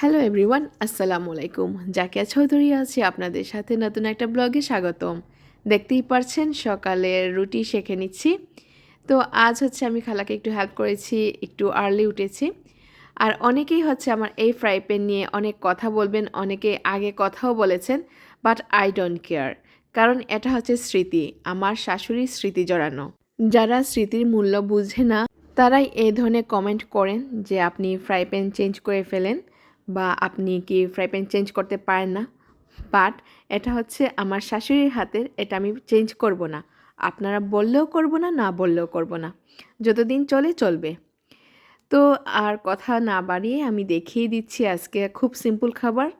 Hello everyone আসসালামু আলাইকুম জাকিয়া চৌধুরী আছি আপনাদের সাথে নতুন একটা ব্লগে স্বাগতম দেখতেই পারছেন সকালে রুটি শেখে নিচ্ছি তো আজ হচ্ছে আমি খালাকে একটু হেল্প করেছি একটু আর্লি উঠেছি আর অনেকেই হচ্ছে আমার এই ফ্রাই প্যান নিয়ে অনেক কথা বলবেন অনেকে আগে কথাও বলেছেন বাট আই ডোন্ট কেয়ার কারণ এটা হচ্ছে স্মৃতি আমার শাশুড়ির স্মৃতি জড়ানো যারা স্মৃতির মূল্য বুঝে না, তারাই এই ধরনের কমেন্ট করেন যে আপনি ফ্রাই প্যান চেঞ্জ করে ফেলেন। বা আপনি কি ফ্রাই প্যান চেঞ্জ করতে পারেন না? বাট এটা হচ্ছে আমার শাশুড়ির হাতের, এটা আমি চেঞ্জ করব না। আপনারা বললেও করব না না বললেও করব না। যতদিন চলে, চলবে। তো আর কথা না বাড়িয়ে আমি দেখিয়ে দিচ্ছি আজকে খুব সিম্পল খাবার,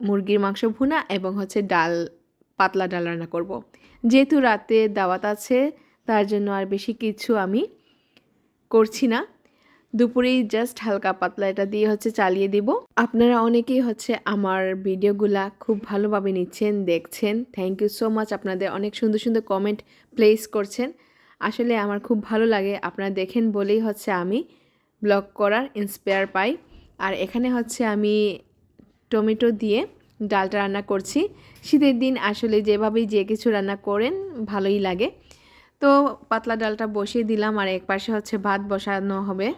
মুরগির মাংস ভুনা এবং হচ্ছে ডাল, পাতলা ডাল রান্না করব। যেহেতু রাতে দাওয়াত আছে, তার জন্য আর বেশি কিছু আমি করছি না। দুপুরেই জাস্ট হালকা পাতলা এটা দিয়ে হচ্ছে চালিয়ে দিব। আপনারা অনেকেই হচ্ছে আমার ভিডিওগুলা খুব ভালোভাবে নিচ্ছেন, দেখছেন। থ্যাংক ইউ সো মাচ আপনাদের অনেক সুন্দর সুন্দর কমেন্ট প্লেস করছেন। আসলে আমার খুব ভালো লাগে, আপনারা দেখেন বলেই হচ্ছে আমি ব্লগ করার ইন্সপায়ার পাই। আর এখানে হচ্ছে আমি টমেটো দিয়ে ডালটা রান্না করছি। শীতের দিন আসলে যেভাবেই যে কিছু রান্না করেন, ভালোই লাগে। তো পাতলা ডালটা বসিয়ে দিলাম, আর এক পাশে হচ্ছে ভাত বসানো হবে।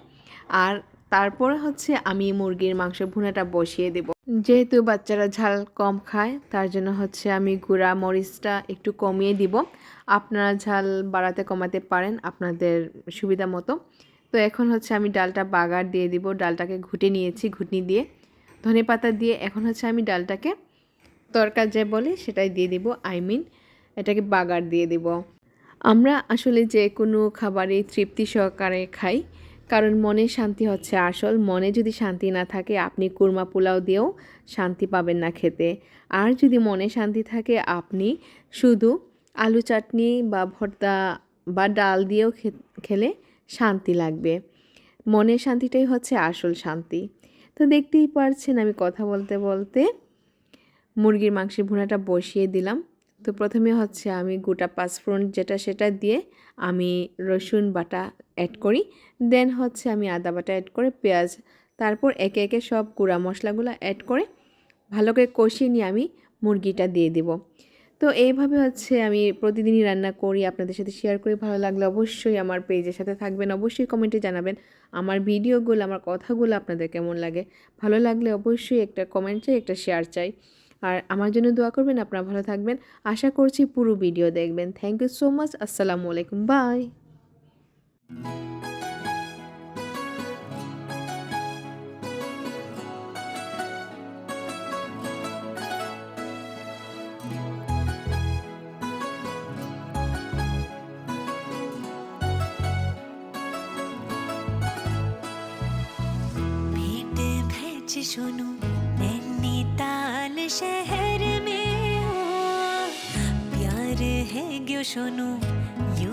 আর তারপরে হচ্ছে আমি মুরগির মাংস ভুনাটা বসিয়ে দেব। যেহেতু বাচ্চারা ঝাল কম খায়, তার জন্য হচ্ছে আমি গুঁড়া মরিচটা একটু কমিয়ে দিব। আপনারা ঝাল বাড়াতে কমাতে পারেন আপনাদের সুবিধা মতো। তো এখন হচ্ছে আমি ডালটা বাগার দিয়ে দিব। ডালটাকে ঘুটে নিয়েছি, ঘুটনি দিয়ে। ধনে পাতা দিয়ে এখন হচ্ছে আমি ডালটাকে তরকার যে বলে সেটাই দিয়ে দিব। আই মিন এটাকে বাগার দিয়ে দিব। আমরা আসলে যে কোনো খাবারই তৃপ্তি সহকারে খাই। কারণ মনে শান্তি হচ্ছে আসল। মনে যদি শান্তি না থাকে, আপনি কুরমা পোলাও দিয়েও শান্তি পাবেন না খেতে। আর যদি মনে শান্তি থাকে, আপনি শুধু আলু চাটনি বা ভর্তা বা ডাল দিয়েও খেলে শান্তি লাগবে। মনের শান্তিটাই হচ্ছে আসল শান্তি। তো দেখতেই পারছেন আমি কথা বলতে বলতে মুরগির মাংসের ভুনাটা বসিয়ে দিলাম। তো প্রথমে হচ্ছে আমি গোটা পাঁচফোড়ন যেটা সেটা দিয়ে আমি রসুন বাটা অ্যাড করি। দেন হচ্ছে আমি আদা বাটা অ্যাড করে পেঁয়াজ, তারপর একে একে সব গুঁড়া মশলাগুলো অ্যাড করে ভালো করে কষিয়ে নিয়ে আমি মুরগিটা দিয়ে দিব। তো এইভাবে হচ্ছে আমি প্রতিদিনই রান্না করি, আপনাদের সাথে শেয়ার করি। ভালো লাগলে অবশ্যই আমার পেজের সাথে থাকবেন। অবশ্যই কমেন্টে জানাবেন আমার ভিডিওগুলো আমার কথাগুলো আপনাদের কেমন লাগে। ভালো লাগলে অবশ্যই একটা কমেন্ট চাই, একটা শেয়ার চাই। আর আমার জন্য দোয়া করবেন, আপনারা ভালো থাকবেন। আশা করছি পুরো ভিডিও দেখবেন। থ্যাংক ইউ সো মাচ আসসালামু আলাইকুম বাই শোনো शहर में हो। प्यार है गो सोनू? यू